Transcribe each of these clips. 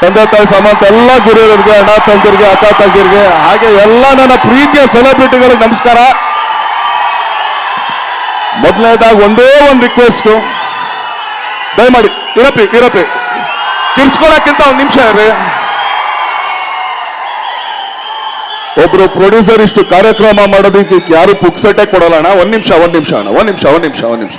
ತಂದೆ ತಾಯಿ ಸಾಮಂತ ಎಲ್ಲ ಗುರುವರಿಗೆ ಅಣ್ಣ ತಂದಿರಿಗೆ ಅಕ್ಕ ತಂಗಿರಿಗೆ ಹಾಗೆ ಎಲ್ಲ ನನ್ನ ಪ್ರೀತಿಯ ಸೆಲೆಬ್ರಿಟಿಗಳಿಗೆ ನಮಸ್ಕಾರ. ಮೊದಲನೇದಾಗಿ ಒಂದೇ ಒಂದು ರಿಕ್ವೆಸ್ಟ್ ದಯಮಾಡಿ, ಇರಪ್ಪಿ ಇರಪ್ಪಿ. ಕಿರ್ಚ್ಕೊಳಕ್ಕಿಂತ ಒಂದು ನಿಮಿಷ ಇರ್ರಿ. ಒಬ್ರು ಪ್ರೊಡ್ಯೂಸರ್ ಇಷ್ಟು ಕಾರ್ಯಕ್ರಮ ಮಾಡೋದಕ್ಕೆ ಯಾರು ಪುಕ್ಸಟ್ಟೆ ಕೊಡಲ್ಲ ಅಣ್ಣ? ಒಂದ್ ನಿಮಿಷ ಒಂದ್ ನಿಮಿಷ ಅಣ್ಣ, ಒಂದ್ ನಿಮಿಷ ಒಂದ್ ನಿಮಿಷ ಒಂದ್ ನಿಮಿಷ.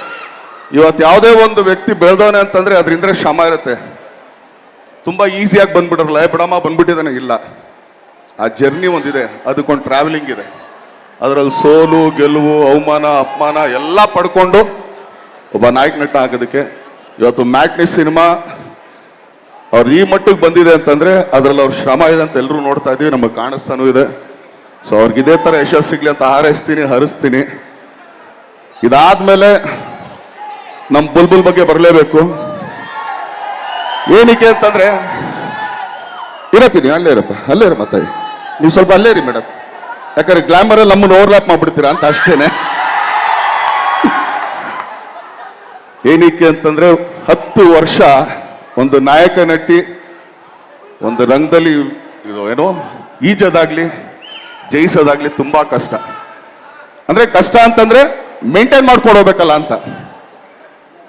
ಇವತ್ತು ಯಾವುದೇ ಒಂದು ವ್ಯಕ್ತಿ ಬೆಳೆದವನೆ ಅಂತಂದ್ರೆ ಅದರಿಂದ ಶ್ರಮ ಇರುತ್ತೆ. ತುಂಬಾ ಈಸಿಯಾಗಿ ಬಂದ್ಬಿಡ್ರಲ್ಲ ಬಿಡಮ್ಮ, ಬಂದ್ಬಿಟ್ಟಿದ್ದಾನೆ. ಇಲ್ಲ. ಆ ಜರ್ನಿ ಒಂದಿದೆ. ಅದಕ್ಕೊಂದು ಟ್ರಾವೆಲಿಂಗ್ ಇದೆ. ಅದರಲ್ಲಿ ಸೋಲು, ಗೆಲುವು, ಅವಮಾನ, ಅಪಮಾನ ಎಲ್ಲ ಪಡ್ಕೊಂಡು ಒಬ್ಬ ನಾಯಕ ನಟ ಆಗೋದಕ್ಕೆ ಇವತ್ತು ಮ್ಯಾಟ್ನಿ ಸಿನಿಮಾ ಅವ್ರು ಈ ಮಟ್ಟಕ್ಕೆ ಬಂದಿದೆ ಅಂತಂದ್ರೆ ಅದರಲ್ಲಿ ಅವ್ರ ಶ್ರಮ ಇದೆ ಅಂತ ಎಲ್ಲರೂ ನೋಡ್ತಾ ಇದ್ದೀವಿ ನಮಗೆ ಕಾಣಿಸ್ತಾನೂ ಇದೆ. ಸೊ ಅವ್ರಿಗೆ ಇದೇ ಥರ ಯಶಸ್ಸು ಸಿಗ್ಲಿ ಅಂತ ಹಾರೈಸ್ತೀನಿ, ಹರಿಸ್ತೀನಿ. ಇದಾದ್ಮೇಲೆ ನಮ್ಮ ಬುಲ್ಬುಲ್ ಬಗ್ಗೆ ಬರಲೇಬೇಕು. ಏನಕ್ಕೆ ಅಂತಂದ್ರೆ, ಇರತ್ತೀನಿ, ಅಲ್ಲೇ ಇರಪ್ಪ, ಅಲ್ಲೇ ಇರ ತಾಯಿ ನೀವು ಸ್ವಲ್ಪ ಅಲ್ಲೇ ಇರಿ ಮೇಡಮ್ ಯಾಕಂದ್ರೆ ಗ್ಲಾಮರಲ್ಲಿ ನಮ್ಮನ್ನು ಓವರ್ಲ್ಯಾಪ್ ಮಾಡ್ಬಿಡ್ತೀರಾ ಅಂತ ಅಷ್ಟೇನೆ. ಏನಕ್ಕೆ ಅಂತಂದ್ರೆ, ಹತ್ತು ವರ್ಷ ಒಂದು ನಾಯಕ ನಟಿ, ಒಂದು ರಂಗದಲ್ಲಿ ಇದು ಏನೋ, ಈಜೋದಾಗ್ಲಿ, ಜಯಿಸೋದಾಗ್ಲಿ ತುಂಬಾ ಕಷ್ಟ. ಅಂದ್ರೆ ಕಷ್ಟ ಅಂತಂದ್ರೆ ಮೇಂಟೈನ್ ಮಾಡ್ಕೊಂಡು ಹೋಗ್ಬೇಕಲ್ಲ ಅಂತ.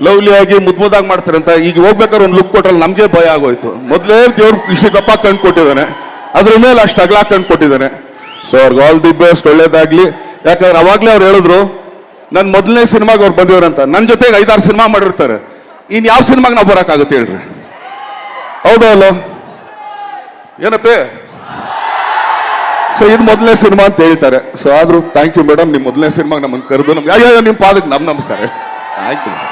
ಲವ್ಲಿ ಆಗಿ ಮುದ್ ಮುದ್ದಾಗಿ ಮಾಡ್ತಾರೆ ಅಂತ ಈಗ ಹೋಗ್ಬೇಕಾದ್ರೆ ಒಂದು ಲುಕ್ ಕೊಟ್ಟರೆ ನಮಗೆ ಭಯ ಆಗೋಯ್ತು. ಮೊದಲೇ ದೇವ್ರು ಇಷ್ಟು ದಪ್ಪ ಕೊಟ್ಟಿದ್ದಾನೆ. ಅದ್ರ ಮೇಲೆ ಅಷ್ಟು ಅಗಲ ಕಣ್ ಕೊಟ್ಟಿದ್ದಾನೆ. ಸೊ ಅವ್ರಿಗೆ ಆಲ್ ದಿ ಬೆಸ್ಟ್ ಒಳ್ಳೇದಾಗ್ಲಿ. ಯಾಕಂದ್ರೆ ಅವಾಗ್ಲೇ ಅವ್ರು ಹೇಳಿದ್ರು ನನ್ನ ಮೊದಲನೇ ಸಿನಿಮಾಗೆ ಅವ್ರು ಬಂದಿವ್ರಂತ ನನ್ನ ಜೊತೆಗೆ ಐದಾರು ಸಿನಿಮಾ ಮಾಡಿರ್ತಾರೆ. ಇನ್ನು ಯಾವ ಸಿನಿಮಾಗೆ ನಾವು ಬರೋಕ್ಕಾಗುತ್ತೆ ಹೇಳ್ರಿ? ಹೌದಾ ಅಲ್ಲೋ? ಏನಪ್ಪೇ? ಸೊ ಇದು ಮೊದಲನೇ ಸಿನಿಮಾ ಅಂತ ಹೇಳ್ತಾರೆ. ಸೊ ಆದ್ರೂ ಥ್ಯಾಂಕ್ ಯು ಮೇಡಮ್ ನಿಮ್ಮ ಮೊದಲನೇ ಸಿನಿಮಾಗೆ ನಮ್ಮನ್ನು ಕರೆದು ನಮ್ಗೆ ಅಯ್ಯೋ ನಿಮ್ಮ ಪಾದಕ್ಕೆ ನಮ್ಮ ನಮಸ್ಕಾರ. Thank U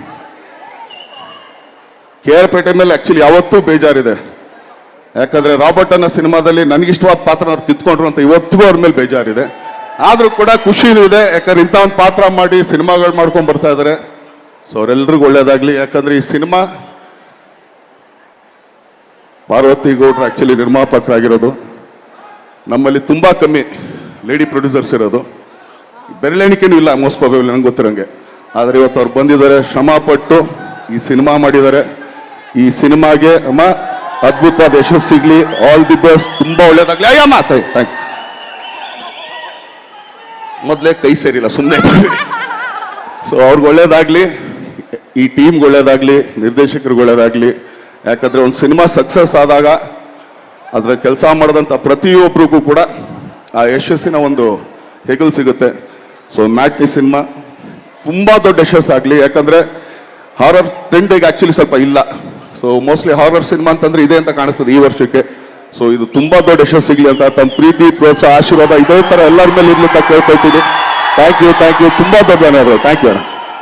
K R Pete ಮೇಲೆ ಆಕ್ಚುಲಿ ಯಾವತ್ತೂ ಬೇಜಾರಿದೆ. ಯಾಕಂದ್ರೆ ರಾಬರ್ಟ್ ಅನ್ನೋ ಸಿನಿಮಾದಲ್ಲಿ ನನಗಿಷ್ಟವಾದ ಪಾತ್ರ ಅವ್ರು ಕಿತ್ಕೊಂಡ್ರು ಅಂತ ಇವತ್ತಿಗೂ ಅವ್ರ ಮೇಲೆ ಬೇಜಾರಿದೆ. ಆದ್ರೂ ಕೂಡ ಖುಷಿನೂ ಇದೆ, ಯಾಕಂದ್ರೆ ಇಂಥ ಒಂದು ಪಾತ್ರ ಮಾಡಿ ಸಿನಿಮಾಗಳು ಮಾಡ್ಕೊಂಡು ಬರ್ತಾ ಇದ್ದಾರೆ ಸೊ ಅವರೆಲ್ರಿಗೂ ಒಳ್ಳೇದಾಗ್ಲಿ. ಯಾಕಂದ್ರೆ ಈ ಸಿನಿಮಾ ಪಾರ್ವತಿ ಗೌಡ್ರು ಆಕ್ಚುಲಿ ನಿರ್ಮಾಪಕರಾಗಿರೋದು. ನಮ್ಮಲ್ಲಿ ತುಂಬಾ ಕಮ್ಮಿ ಲೇಡಿ ಪ್ರೊಡ್ಯೂಸರ್ಸ್ ಇರೋದು. ಬೆರಳೆಣಿಕೆನೂ ಇಲ್ಲ ಮೋಸ್ಟ್ ಪ್ರಾಬಲಿ ನಂಗೆ ಗೊತ್ತಿರೋಂಗೆ. ಆದರೆ ಇವತ್ತು ಅವ್ರು ಬಂದಿದ್ದಾರೆ, ಶ್ರಮಪಟ್ಟು ಈ ಸಿನಿಮಾ ಮಾಡಿದ್ದಾರೆ. ಈ ಸಿನಿಮಾಗೆ ಅಮ್ಮ ಅದ್ಭುತವಾದ ಯಶಸ್ಸು ಸಿಗ್ಲಿ ಆಲ್ ದಿ ಬೆಸ್ಟ್ ತುಂಬಾ ಒಳ್ಳೇದಾಗ್ಲಿ. ಅಯ್ಯ ಮಾತಾಡಿ ಥ್ಯಾಂಕ್ ಮೊದಲೇ ಕೈ ಸೇರಿಲ್ಲ ಸುಮ್ಮನೆ ಸೊ ಅವ್ರಿಗೆ ಒಳ್ಳೇದಾಗ್ಲಿ, ಈ ಟೀಮ್ಗೆ ಒಳ್ಳೇದಾಗ್ಲಿ, ನಿರ್ದೇಶಕರಿಗೆ ಒಳ್ಳೇದಾಗ್ಲಿ. ಯಾಕಂದ್ರೆ ಒಂದು ಸಿನಿಮಾ ಸಕ್ಸಸ್ ಆದಾಗ, ಅದರ ಕೆಲಸ ಮಾಡಿದಂಥ ಪ್ರತಿಯೊಬ್ಬರಿಗೂ ಕೂಡ ಆ ಯಶಸ್ಸಿನ ಒಂದು ಹೆಗಲ್ ಸಿಗುತ್ತೆ. ಸೊ ಮ್ಯಾಟ್ನಿ ಸಿನಿಮಾ ತುಂಬಾ ದೊಡ್ಡ ಯಶಸ್ಸಾಗಲಿ. ಯಾಕಂದ್ರೆ ಹಾರರ್ ತಿಂಡಿಗೆ ಆ್ಯಕ್ಚುಲಿ ಸ್ವಲ್ಪ ಇಲ್ಲ. ಸೊ ಮೋಸ್ಟ್ಲಿ ಹಾರರ್ ಸಿನಿಮಾ ಅಂತಂದ್ರೆ ಇದೆ ಅಂತ ಕಾಣಿಸ್ತದೆ ಈ ವರ್ಷಕ್ಕೆ. ಸೊ ಇದು ತುಂಬಾ ದೊಡ್ಡ ಯಶಸ್ಸು ಸಿಗ್ಲಿ ಅಂತ ತಮ್ಮ ಪ್ರೀತಿ, ಪ್ರೋತ್ಸಾಹ, ಆಶೀರ್ವಾದ ಇದೇ ತರ ಎಲ್ಲರ ಮೇಲೆ ಇರ್ಲಿ ಅಂತ ಕೇಳ್ಕೊಳ್ತೀನಿ ಥ್ಯಾಂಕ್ ಯು ಥ್ಯಾಂಕ್ ಯು ತುಂಬಾ ದೊಡ್ಡ ಥ್ಯಾಂಕ್ ಯು ಅಣ್ಣ.